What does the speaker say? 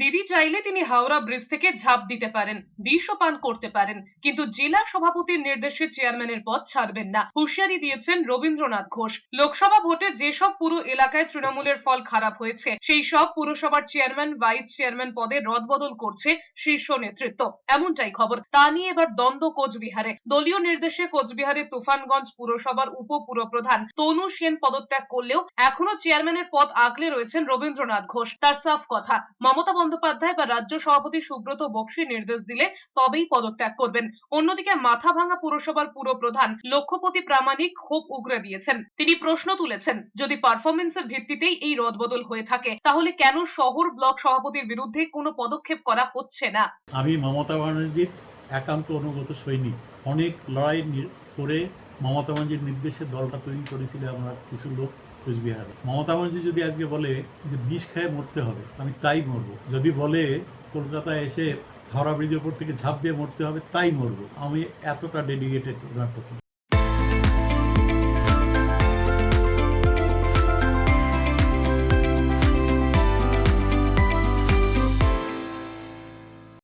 দিদি চাইলে তিনি হাওড়া ব্রিজ থেকে ঝাঁপ দিতে পারেন, বিষও পান করতে পারেন, কিন্তু জেলা সভাপতির নির্দেশে চেয়ারম্যানের পদ ছাড়বেন না। হুঁশিয়ারি দিয়েছেন রবীন্দ্রনাথ ঘোষ। লোকসভা ভোটে যেসব পুরো এলাকায় তৃণমূলের ফল খারাপ হয়েছে, সেই সব পুরসভার চেয়ারম্যান, ভাইস চেয়ারম্যান পদে রদবদল করছে শীর্ষ নেতৃত্ব। এমনটাই খবর। তা নিয়ে এবার দ্বন্দ্ব কোচবিহারে। দলীয় নির্দেশে কোচবিহারের তুফানগঞ্জ পুরসভার উপ পুরপ্রধান তনু সেন পদত্যাগ করলেও এখনও চেয়ারম্যানের পদ আগলে রয়েছেন রবীন্দ্রনাথ ঘোষ। তার সাফ কথা। মমতা বন্দ্যোপাধ্যায় বা রাজ্য সভাপতি সুব্রত বক্সী নির্দেশ দিলে তবেই পদত্যাগ করবেন। অন্যদিকে মাথাভাঙা পুরসভার পুরপ্রধান লক্ষ্যপতি প্রামাণিক ক্ষোভ উগরে দিয়েছেন। তিনি প্রশ্ন তুলেছেন, যদি পারফরমেন্সের ভিত্তিতেই এই রদবদল হয়ে থাকে, তাহলে কেন শহর ব্লক সভাপতির বিরুদ্ধে কোনো পদক্ষেপ করা হচ্ছে না? আমি মমতা ব্যানার্জির একান্ত অনুগত সৈনিক। অনেক লড়াই করে মমতা ব্যানার্জির নির্দেশে দলটা তৈরি করেছিল আমরা কিছু লোক। কোচবিহারে। মমতা ব্যানার্জি যদি আজকে বলে যে বিষ খেয়ে মরতে হবে আমি তাই মরবো। যদি বলে কলকাতায় এসে হাওড়া ব্রিজের উপর থেকে ঝাঁপ দিয়ে মরতে হবে, তাই মরবো। আমি এতটা ডেডিকেটেড ওনার প্রতি